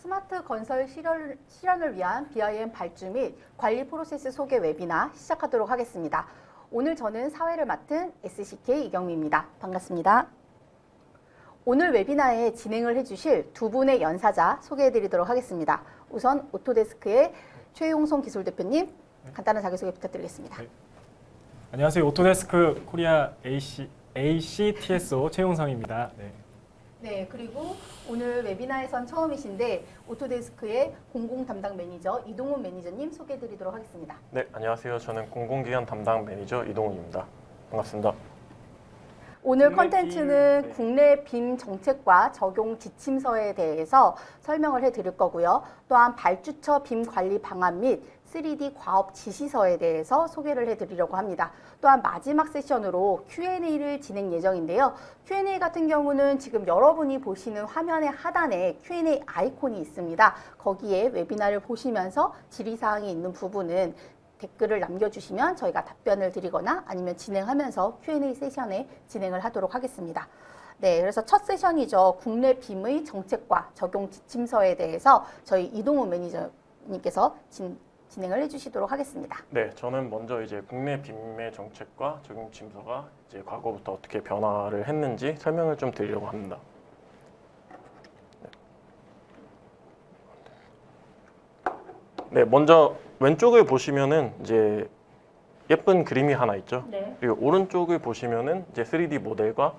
스마트 건설 실현, 실현을 위한 BIM 발주 및 관리 프로세스 소개 웨비나 시작하도록 하겠습니다. 오늘 저는 사회를 맡은 SCK 이경미입니다. 반갑습니다. 오늘 웨비나에 진행을 해주실 두 분의 연사자 소개해드리도록 하겠습니다. 우선 오토데스크의 최용성 기술 대표님 간단한 자기소개 부탁드리겠습니다. 네. 안녕하세요. 오토데스크 코리아 AC, ACTSO 최용성입니다. 네. 네, 그리고 오늘 웨비나에선 처음이신데 오토데스크의 공공 담당 매니저 이동훈 매니저님 소개해드리도록 하겠습니다. 네, 안녕하세요. 저는 공공기관 담당 매니저 이동훈입니다. 반갑습니다. 오늘 컨텐츠는 빔, 네. 국내 빔 정책과 적용 지침서에 대해서 설명을 해드릴 거고요. 또한 발주처 빔 관리 방안 및 3D 과업 지시서에 대해서 소개를 해드리려고 합니다. 또한 마지막 세션으로 Q&A를 진행 예정인데요. Q&A 같은 경우는 지금 여러분이 보시는 화면의 하단에 Q&A 아이콘이 있습니다. 거기에 웨비나를 보시면서 질의사항이 있는 부분은 댓글을 남겨주시면 저희가 답변을 드리거나 아니면 진행하면서 Q&A 세션에 진행을 하도록 하겠습니다. 네, 그래서 첫 세션이죠. 국내 빔의 정책과 적용 지침서에 대해서 저희 이동훈 매니저님께서 진, 진행을 해주시도록 하겠습니다. 네, 저는 먼저 이제 국내 빔의 정책과 적용 침서가 이제 과거부터 어떻게 변화를 했는지 설명을 좀 드리려고 합니다. 네, 먼저 왼쪽을 보시면은 이제 예쁜 그림이 하나 있죠. 네. 그리고 오른쪽을 보시면은 이제 3D 모델과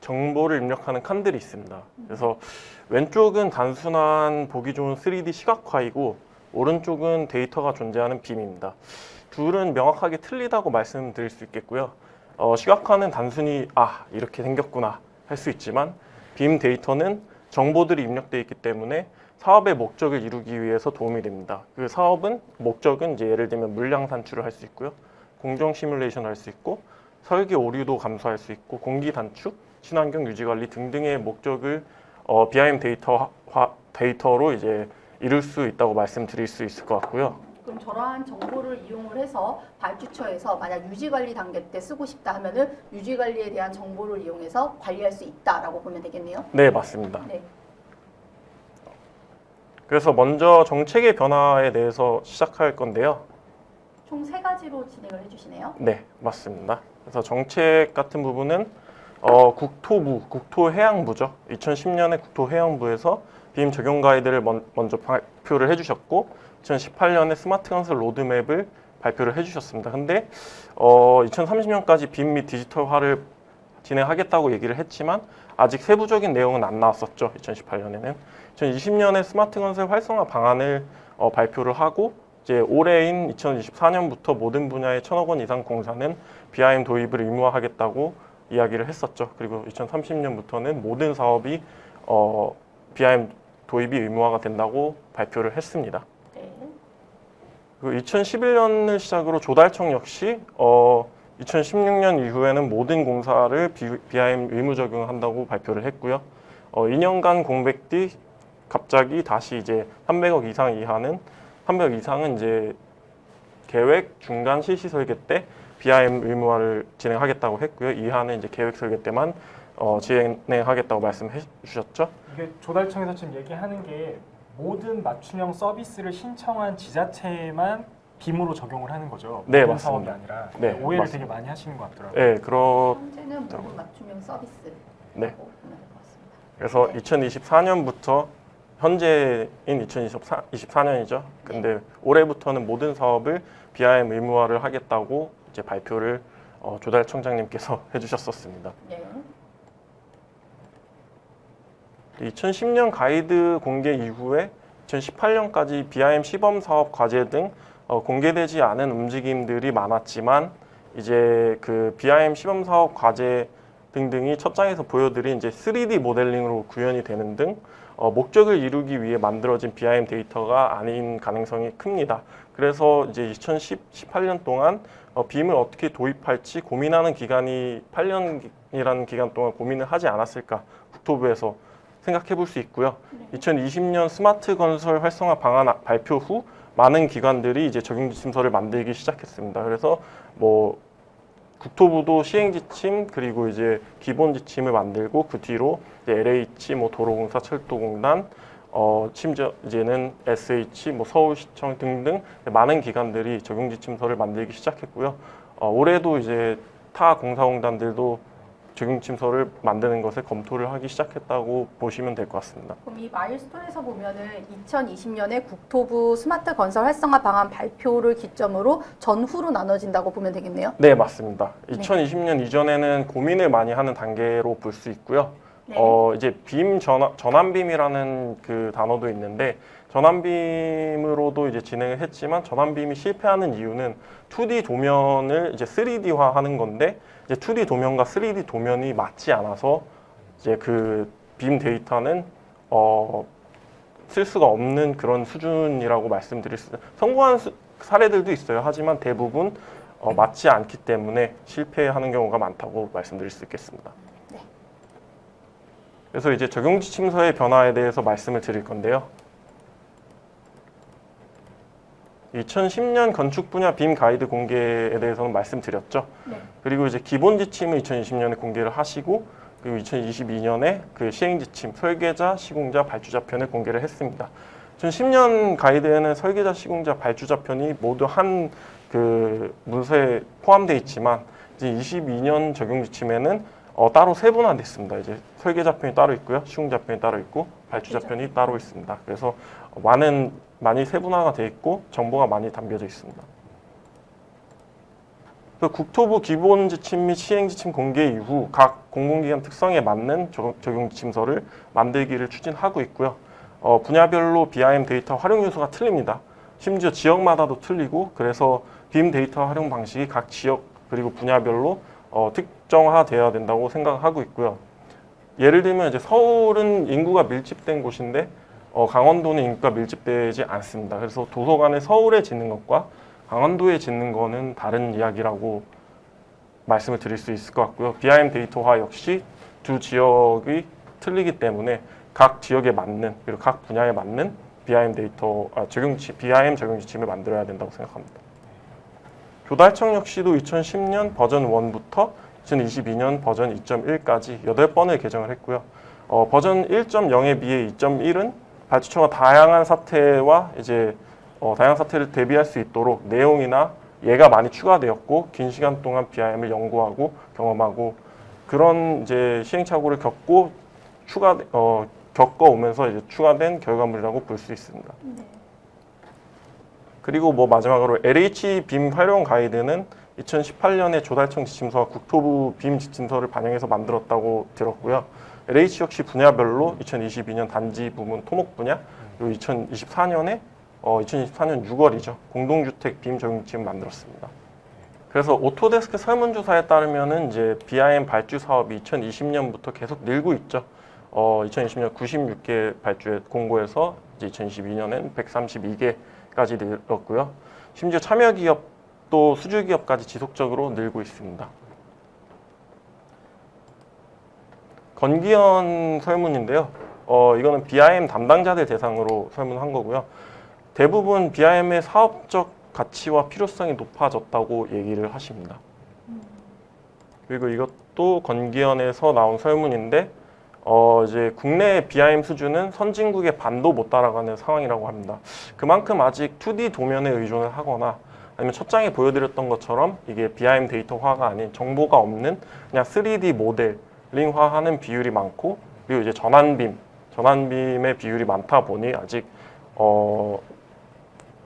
정보를 입력하는 칸들이 있습니다. 그래서 왼쪽은 단순한 보기 좋은 3D 시각화이고 오른쪽은 데이터가 존재하는 빔입니다. 둘은 명확하게 틀리다고 말씀드릴 수 있겠고요. 어, 시각화는 단순히 아 이렇게 생겼구나 할 수 있지만 빔 데이터는 정보들이 입력되어 있기 때문에 사업의 목적을 이루기 위해서 도움이 됩니다. 그 사업은 목적은 이제 예를 들면 물량 산출을 할 수 있고요. 공정 시뮬레이션 할 수 있고 설계 오류도 감소할 수 있고 공기 단축, 친환경 유지 관리 등등의 목적을 어, BIM 데이터 데이터로 이제 이룰 수 있다고 말씀드릴 수 있을 것 같고요. 그럼 저러한 정보를 이용을 해서 발주처에서 만약 유지관리 단계 때 쓰고 싶다 하면은 유지관리에 대한 정보를 이용해서 관리할 수 있다라고 보면 되겠네요. 네, 맞습니다. 네. 그래서 먼저 정책의 변화에 대해서 시작할 건데요. 총 세 가지로 진행을 해주시네요. 네, 맞습니다. 그래서 정책 같은 부분은 어, 국토부, 국토해양부죠. 2010년에 국토해양부에서 빔 적용 가이드를 먼, 먼저 발표를 해주셨고, 2018년에 스마트 건설 로드맵을 발표를 해주셨습니다. 근데 어, 2030년까지 빔 및 디지털화를 진행하겠다고 얘기를 했지만 아직 세부적인 내용은 안 나왔었죠. 2018년에는 2020년에 스마트 건설 활성화 방안을 어, 발표를 하고 이제 올해인 2024년부터 모든 분야의 천억 원 이상 공사는 BIM 도입을 의무화하겠다고 이야기를 했었죠. 그리고 2030년부터는 모든 사업이 어, BIM 도입이 의무화가 된다고 발표를 했습니다. 네. 그 2011년을 시작으로 조달청 역시 어, 2016년 이후에는 모든 공사를 비, BIM 의무 적용한다고 발표를 했고요. 어, 2년간 공백 뒤 갑자기 다시 이제 300억 이상 이하는 300억 이상은 이제 계획 중간 실시 설계 때 BIM 의무화를 진행하겠다고 했고요. 이하는 이제 계획 설계 때만 어, 진행하겠다고 말씀해 주셨죠. 이게 조달청에서 지금 얘기하는 게 모든 맞춤형 서비스를 신청한 지자체에만 빔으로 적용을 하는 거죠. 네, 맞습니다. 사업이 아니라 네, 오해를 맞습니다. 되게 많이 하시는 것 같더라고요. 네, 그렇 현재는 맞춤형 서비스. 네. 그래서 네. 2024년부터 현재인 2024년이죠. 근데 올해부터는 모든 사업을 BIM 의무화를 하겠다고 이제 발표를 어, 조달 청장님께서 해주셨었습니다. 네. 2010년 가이드 공개 이후에 2018년까지 BIM 시범 사업 과제 등 어, 공개되지 않은 움직임들이 많았지만 이제 그 BIM 시범 사업 과제 등등이 첫 장에서 보여드린 이제 3D 모델링으로 구현이 되는 등 어, 목적을 이루기 위해 만들어진 BIM 데이터가 아닌 가능성이 큽니다. 그래서 이제 2010, 18년 동안 어, 빔을 어떻게 도입할지 고민하는 기간이 8년이라는 기간 동안 고민을 하지 않았을까 국토부에서 생각해 볼 수 있고요. 2020년 스마트 건설 활성화 방안 아- 발표 후 많은 기관들이 이제 적용 지침서를 만들기 시작했습니다. 그래서 뭐 국토부도 시행 지침 그리고 이제 기본 지침을 만들고 그 뒤로 이제 LH 뭐 도로공사 철도공단 어, 심지어 이제는 SH, 뭐 서울시청 등등 많은 기관들이 적용 지침서를 만들기 시작했고요. 어, 올해도 이제 타 공사공단들도 적용 지침서를 만드는 것에 검토를 하기 시작했다고 보시면 될 것 같습니다. 그럼 이 마일스톤에서 보면은 2020년에 국토부 스마트 건설 활성화 방안 발표를 기점으로 전후로 나눠진다고 보면 되겠네요. 네, 맞습니다. 네. 2020년 이전에는 고민을 많이 하는 단계로 볼 수 있고요. 네. 어, 이제 빔 전환, 전환빔이라는 그 단어도 있는데 전환빔으로도 이제 진행을 했지만 전환빔이 실패하는 이유는 2D 도면을 이제 3D화 하는 건데 이제 2D 도면과 3D 도면이 맞지 않아서 이제 그 빔 데이터는 어, 쓸 수가 없는 그런 수준이라고 말씀드릴 수 성공한 수- 사례들도 있어요. 하지만 대부분 어, 맞지 않기 때문에 실패하는 경우가 많다고 말씀드릴 수 있겠습니다. 네. 그래서 이제 적용 지침서의 변화에 대해서 말씀을 드릴 건데요. 2010년 건축 분야 빔 가이드 공개에 대해서는 말씀드렸죠. 네. 그리고 이제 기본 지침을 2020년에 공개를 하시고 그리고 2022년에 그 시행 지침 설계자, 시공자, 발주자 편을 공개를 했습니다. 2010년 가이드에는 설계자, 시공자, 발주자 편이 모두 한 그 문서에 포함되어 있지만 이제 22년 적용 지침에는 어, 따로 세분화됐습니다. 이제 설계자 편이 따로 있고요, 시공자 편이 따로 있고 발주자. 편이 따로 있습니다. 그래서 많은 많이 세분화가 되어 있고 정보가 많이 담겨져 있습니다. 그 국토부 기본 지침 및 시행 지침 공개 이후 각 공공기관 특성에 맞는 적- 적용 지침서를 만들기를 추진하고 있고요. 어, 분야별로 BIM 데이터 활용 요소가 틀립니다. 심지어 지역마다도 틀리고 그래서 빔 데이터 활용 방식이 각 지역 그리고 분야별로 어, 특정화되어야 된다고 생각하고 있고요. 예를 들면 이제 서울은 인구가 밀집된 곳인데 어, 강원도는 인구가 밀집되지 않습니다. 그래서 도서관을 서울에 짓는 것과 강원도에 짓는 거는 다른 이야기라고 말씀을 드릴 수 있을 것 같고요. BIM 데이터화 역시 두 지역이 틀리기 때문에 각 지역에 맞는 그리고 각 분야에 맞는 BIM 데이터 아, 적용 지 BIM 적용 지침을 만들어야 된다고 생각합니다. 교달청 역시도 2010년 버전 1부터 2022년 버전 2.1까지 8번을 개정을 했고요. 어, 버전 1.0에 비해 2.1은 발주처가 다양한 사태와 이제 어, 다양한 사태를 대비할 수 있도록 내용이나 예가 많이 추가되었고 긴 시간 동안 BIM을 연구하고 경험하고 그런 이제 시행착오를 겪고 추가 어, 겪어오면서 이제 추가된 결과물이라고 볼 수 있습니다. 그리고 뭐 마지막으로 LH 빔 활용 가이드는 2018년에 조달청 지침서와 국토부 빔 지침서를 반영해서 만들었다고 들었고요. LH 역시 분야별로 2022년 단지 부문 토목 분야 그리고 2024년에 어, 2024년 6월이죠. 공동주택 빔 적용 지침 만들었습니다. 그래서 오토데스크 설문조사에 따르면은 이제 BIM 발주 사업이 2020년부터 계속 늘고 있죠. 어, 2020년 96개 발주에 공고해서 이제 2022년엔 132개까지 늘었고요. 심지어 참여 기업도 수주 기업까지 지속적으로 늘고 있습니다. 건기현 설문인데요. 어, 이거는 BIM 담당자들 대상으로 설문한 거고요. 대부분 BIM의 사업적 가치와 필요성이 높아졌다고 얘기를 하십니다. 그리고 이것도 건기현에서 나온 설문인데 어 이제 국내 BIM 수준은 선진국의 반도 못 따라가는 상황이라고 합니다. 그만큼 아직 2D 도면에 의존을 하거나 아니면 첫 장에 보여드렸던 것처럼 이게 BIM 데이터화가 아닌 정보가 없는 그냥 3D 모델 링화하는 비율이 많고 그리고 이제 전환빔 전환빔의 비율이 많다 보니 아직 어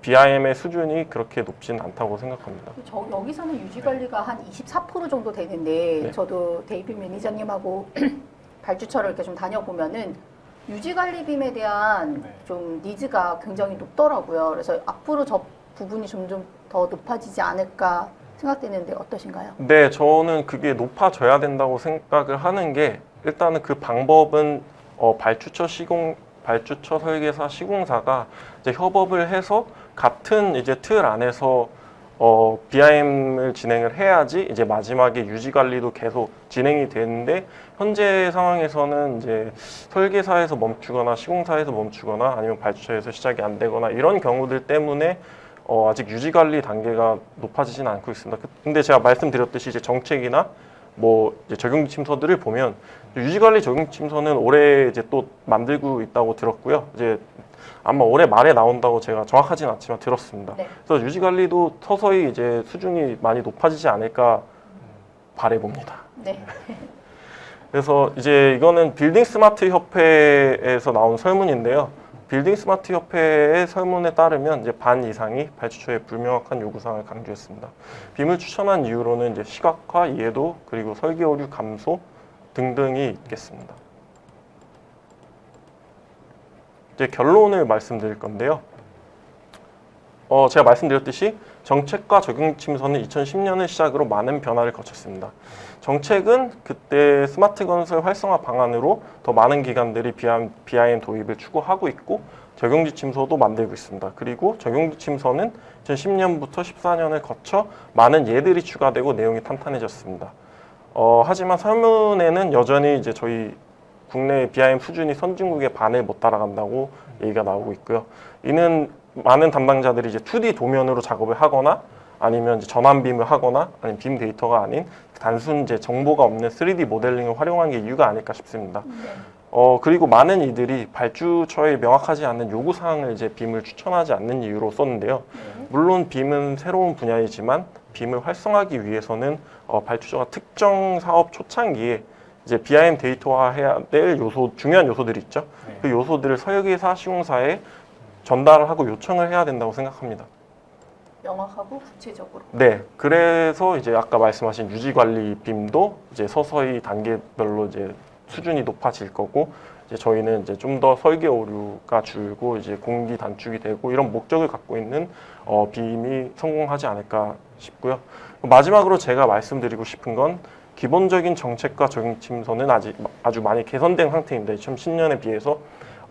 BIM의 수준이 그렇게 높지는 않다고 생각합니다. 저 여기서는 유지 관리가 한 24% 정도 되는데 네. 저도 데이빗 매니저님하고 발주처를 이렇게 좀 다녀보면은 유지 관리빔에 대한 네. 좀 니즈가 굉장히 높더라고요. 그래서 앞으로 저 부분이 점점 더 높아지지 않을까 생각되는데 어떠신가요? 네, 저는 그게 높아져야 된다고 생각을 하는 게 일단은 그 방법은 어, 발주처 시공 발주처 설계사 시공사가 이제 협업을 해서 같은 이제 틀 안에서 어, BIM을 진행을 해야지 이제 마지막에 유지 관리도 계속 진행이 되는데 현재 상황에서는 이제 설계사에서 멈추거나 시공사에서 멈추거나 아니면 발주처에서 시작이 안 되거나 이런 경우들 때문에 어, 아직 유지 관리 단계가 높아지진 않고 있습니다. 그- 근데 제가 말씀드렸듯이 이제 정책이나 뭐 이제 적용 지침서들을 보면 유지 관리 적용 지침서는 올해 이제 또 만들고 있다고 들었고요. 이제 아마 올해 말에 나온다고 제가 정확하진 않지만 들었습니다. 네. 그래서 유지 관리도 서서히 이제 수준이 많이 높아지지 않을까 바래봅니다. 네. 그래서 이제 이거는 빌딩 스마트 협회에서 나온 설문인데요. 빌딩 스마트 협회의 설문에 따르면 이제 반 이상이 발주처의 불명확한 요구사항을 강조했습니다. 빔을 추천한 이유로는 이제 시각화 이해도 그리고 설계 오류 감소 등등이 있겠습니다. 이제 결론을 말씀드릴 건데요. 어, 제가 말씀드렸듯이 정책과 적용 지침서는 2010년을 시작으로 많은 변화를 거쳤습니다. 정책은 그때 스마트 건설 활성화 방안으로 더 많은 기관들이 BIM 도입을 추구하고 있고 적용 지침서도 만들고 있습니다. 그리고 적용 지침서는 2010년부터 14년을 거쳐 많은 예들이 추가되고 내용이 탄탄해졌습니다. 어, 하지만 설문에는 여전히 이제 저희 국내 BIM 수준이 선진국의 반을 못 따라간다고 얘기가 나오고 있고요. 이는 많은 담당자들이 이제 2D 도면으로 작업을 하거나 아니면 이제 전환빔을 하거나 아니면 빔 데이터가 아닌 단순 이제 정보가 없는 3D 모델링을 활용한 게 이유가 아닐까 싶습니다. 어 그리고 많은 이들이 발주처에 명확하지 않는 요구 사항을 이제 빔을 추천하지 않는 이유로 썼는데요. 물론 빔은 새로운 분야이지만 빔을 활성화하기 위해서는 어, 발주처가 특정 사업 초창기에 이제 BIM 데이터화해야 될 요소 중요한 요소들이 있죠. 네. 그 요소들을 설계사 시공사에 전달을 하고 요청을 해야 된다고 생각합니다. 명확하고 구체적으로. 네, 그래서 이제 아까 말씀하신 유지 관리 빔도 이제 서서히 단계별로 이제 수준이 높아질 거고 이제 저희는 이제 좀 더 설계 오류가 줄고 이제 공기 단축이 되고 이런 목적을 갖고 있는 어, 빔이 성공하지 않을까 싶고요. 마지막으로 제가 말씀드리고 싶은 건 기본적인 정책과 적용 지침서는 아직 아주 많이 개선된 상태입니다. 2010년에 비해서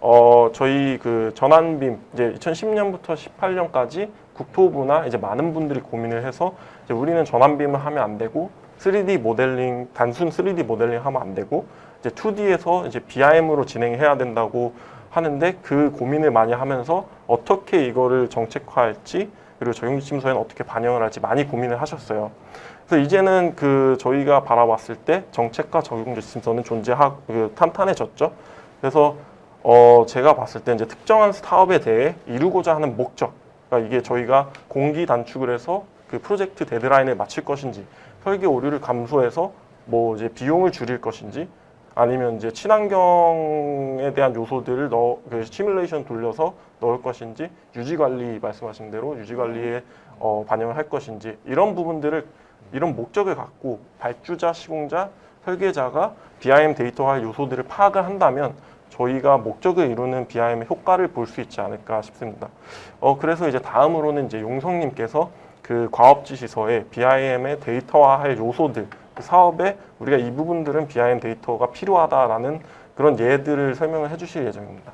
어, 저희 그 전환빔 이제 2010년부터 18년까지 국토부나 이제 많은 분들이 고민을 해서 이제 우리는 전환빔을 하면 안 되고 3D 모델링 단순 3D 모델링 하면 안 되고 이제 2D에서 이제 BIM으로 진행해야 된다고 하는데 그 고민을 많이 하면서 어떻게 이거를 정책화할지 그리고 적용 지침서에는 어떻게 반영을 할지 많이 고민을 하셨어요. 그래서 이제는 그 저희가 바라봤을 때 정책과 적용 지침서는 존재하 그 탄탄해졌죠. 그래서 어 제가 봤을 때 이제 특정한 사업에 대해 이루고자 하는 목적, 그러니까 이게 저희가 공기 단축을 해서 그 프로젝트 데드라인을 맞출 것인지, 설계 오류를 감소해서 뭐 이제 비용을 줄일 것인지, 아니면 이제 친환경에 대한 요소들을 넣어 그 시뮬레이션 돌려서 넣을 것인지, 유지 관리 말씀하신 대로 유지 관리에 어, 반영을 할 것인지 이런 부분들을 이런 목적을 갖고 발주자, 시공자, 설계자가 BIM 데이터화 요소들을 파악을 한다면 저희가 목적을 이루는 BIM의 효과를 볼 수 있지 않을까 싶습니다. 어, 그래서 이제 다음으로는 이제 용성님께서 그 과업 지시서에 BIM의 데이터화할 요소들, 그 사업에 우리가 이 부분들은 BIM 데이터가 필요하다라는 그런 예들을 설명을 해주실 예정입니다.